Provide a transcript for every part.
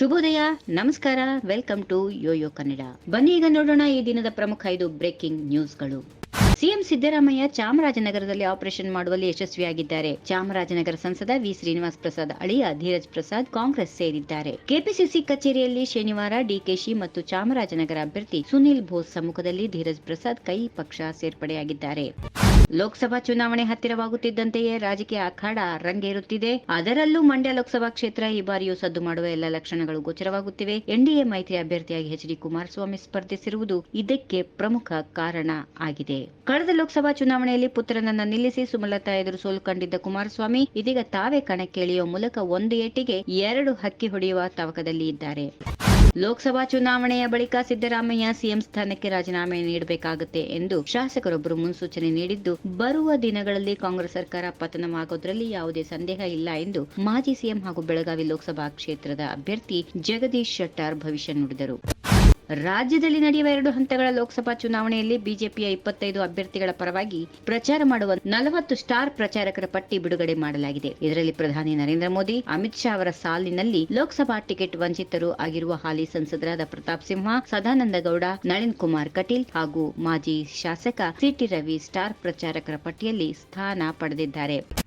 ಶುಭೋದಯ, ನಮಸ್ಕಾರ welcome to Yoyo Kannada ಬನ್ನಿ ಈಗ ನೋಡೋಣ ಈ ದಿನದ ಪ್ರಮುಖ ಐದು ಬ್ರೇಕಿಂಗ್ ನ್ಯೂಸ್ಗಳು ಸಿಎಂ ಸಿದ್ದರಾಮಯ್ಯ ಚಾಮರಾಜನಗರದಲ್ಲಿ ಆಪರೇಷನ್ ಮಾಡುವಲ್ಲಿ ಯಶಸ್ವಿಯಾಗಿದ್ದಾರೆ. ಚಾಮರಾಜನಗರ ಸಂಸದ ವಿ ಶ್ರೀನಿವಾಸ್ ಪ್ರಸಾದ್ ಅಳಿಯ, ಧೀರಜ್ ಪ್ರಸಾದ್ ಕಾಂಗ್ರೆಸ್ ಸೇರಿದ್ದಾರೆ. ಕೆಪಿಸಿಸಿ ಕಚೇರಿಯಲ್ಲಿ ಶನಿವಾರ ಡಿಕೆಶಿ ಮತ್ತು ಚಾಮರಾಜನಗರ ಅಭ್ಯರ್ಥಿ ಸುನಿಲ್ ಬೋಸ್ ಸಮ್ಮುಖದಲ್ಲಿ ಧೀರಜ್ ಪ್ರಸಾದ್ ಕೈ ಪಕ್ಷ ಸೇರ್ಪಡೆಯಾಗಿದ್ದಾರೆ. ಲೋಕಸಭಾ ಚುನಾವಣೆ ಹತ್ತಿರವಾಗುತ್ತಿದ್ದಂತೆಯೇ ರಾಜಕೀಯ ಅಖಾಡ ರಂಗೇರುತ್ತಿದೆ ಅದರಲ್ಲೂ ಮಂಡ್ಯ ಲೋಕಸಭಾ ಕ್ಷೇತ್ರ ಈ ಬಾರಿಯೂ ಸದ್ದು ಮಾಡುವ ಎಲ್ಲ ಲಕ್ಷಣಗಳು ಗೋಚರವಾಗುತ್ತಿವೆ. ಎನ್ಡಿಎ ಮೈತ್ರಿ ಅಭ್ಯರ್ಥಿಯಾಗಿ ಎಚ್ ಡಿ ಕುಮಾರಸ್ವಾಮಿ ಸ್ಪರ್ಧಿಸಿರುವುದು ಇದಕ್ಕೆ ಪ್ರಮುಖ ಕಾರಣ ಆಗಿದೆ. ಕಳೆದ ಲೋಕಸಭಾ ಚುನಾವಣೆಯಲ್ಲಿ ಪುತ್ರನನ್ನ ನಿಲ್ಲಿಸಿ ಸುಮಲತಾ ಎದುರು ಸೋಲು ಕಂಡಿದ್ದ ಕುಮಾರಸ್ವಾಮಿ ಇದೀಗ ತಾವೇ ಕಣಕ್ಕಿಳಿಯುವ ಮೂಲಕ ಒಂದು ಏಟಿಗೆ ಎರಡು ಹಕ್ಕಿ ಹೊಡೆಯುವ ತವಕದಲ್ಲಿ ಇದ್ದಾರೆ. ಲೋಕಸಭಾ ಚುನಾವಣೆಯ ಬಳಿಕ ಸಿದ್ದರಾಮಯ್ಯ ಸಿಎಂ ಸ್ಥಾನಕ್ಕೆ ರಾಜೀನಾಮೆ ನೀಡಬೇಕಾಗುತ್ತೆ ಎಂದು ಶಾಸಕರೊಬ್ಬರು ಮುನ್ಸೂಚನೆ ನೀಡಿದ್ದು, ಬರುವ ದಿನಗಳಲ್ಲಿ ಕಾಂಗ್ರೆಸ್ ಸರ್ಕಾರ ಪತನವಾಗೋದ್ರಲ್ಲಿ ಯಾವುದೇ ಸಂದೇಹ ಇಲ್ಲ ಎಂದು ಮಾಜಿ ಸಿಎಂ ಹಾಗೂ ಬೆಳಗಾವಿ ಲೋಕಸಭಾ ಕ್ಷೇತ್ರದ ಅಭ್ಯರ್ಥಿ ಜಗದೀಶ್ ಶೆಟ್ಟಾರ್ ಭವಿಷ್ಯ ನುಡಿದರು. ರಾಜ್ಯದಲ್ಲಿ ನಡೆಯುವ ಎರಡು ಹಂತಗಳ ಲೋಕಸಭಾ ಚುನಾವಣೆಯಲ್ಲಿ ಬಿಜೆಪಿಯ ಇಪ್ಪತ್ತೈದು ಅಭ್ಯರ್ಥಿಗಳ ಪರವಾಗಿ ಪ್ರಚಾರ ಮಾಡುವ ನಲವತ್ತು ಸ್ಟಾರ್ ಪ್ರಚಾರಕರ ಪಟ್ಟಿ ಬಿಡುಗಡೆ ಮಾಡಲಾಗಿದೆ. ಇದರಲ್ಲಿ ಪ್ರಧಾನಿ ನರೇಂದ್ರ ಮೋದಿ, ಅಮಿತ್ ಶಾ ಅವರ ಸಾಲಿನಲ್ಲಿ ಲೋಕಸಭಾ ಟಿಕೆಟ್ ವಂಚಿತರು ಆಗಿರುವ ಹಾಲಿ ಸಂಸದರಾದ ಪ್ರತಾಪ್ ಸಿಂಹ, ಸದಾನಂದ ಗೌಡ, ನಳಿನ್ ಕುಮಾರ್ ಕಟೀಲ್ ಹಾಗೂ ಮಾಜಿ ಶಾಸಕ ಸಿಟಿ ರವಿ ಸ್ಟಾರ್ ಪ್ರಚಾರಕರ ಪಟ್ಟಿಯಲ್ಲಿ ಸ್ಥಾನ ಪಡೆದಿದ್ದಾರೆ.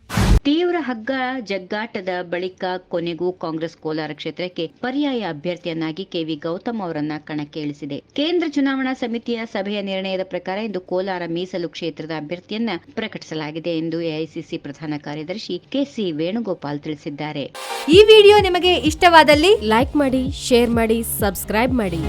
ತೀವ್ರ ಹಗ್ಗ ಜಗ್ಗಾಟದ ಬಳಿಕ ಕೊನೆಗೂ ಕಾಂಗ್ರೆಸ್ ಕೋಲಾರ ಕ್ಷೇತ್ರಕ್ಕೆ ಪರ್ಯಾಯ ಅಭ್ಯರ್ಥಿಯನ್ನಾಗಿ ಕೆವಿ ಗೌತಮ್ ಅವರನ್ನ ಕಣಕ್ಕೆ ಇಳಿಸಿದೆ ಕೇಂದ್ರ ಚುನಾವಣಾ ಸಮಿತಿಯ ಸಭೆಯ ನಿರ್ಣಯದ ಪ್ರಕಾರ ಇಂದು ಕೋಲಾರ ಮೀಸಲು ಕ್ಷೇತ್ರದ ಅಭ್ಯರ್ಥಿಯನ್ನ ಪ್ರಕಟಿಸಲಾಗಿದೆ ಎಂದು ಎಐಸಿಸಿ ಪ್ರಧಾನ ಕಾರ್ಯದರ್ಶಿ ಕೆಸಿ ವೇಣುಗೋಪಾಲ್ ತಿಳಿಸಿದ್ದಾರೆ. ಈ ವಿಡಿಯೋ ನಿಮಗೆ ಇಷ್ಟವಾದಲ್ಲಿ ಲೈಕ್ ಮಾಡಿ, ಶೇರ್ ಮಾಡಿ, ಸಬ್ಸ್ಕ್ರೈಬ್ ಮಾಡಿ.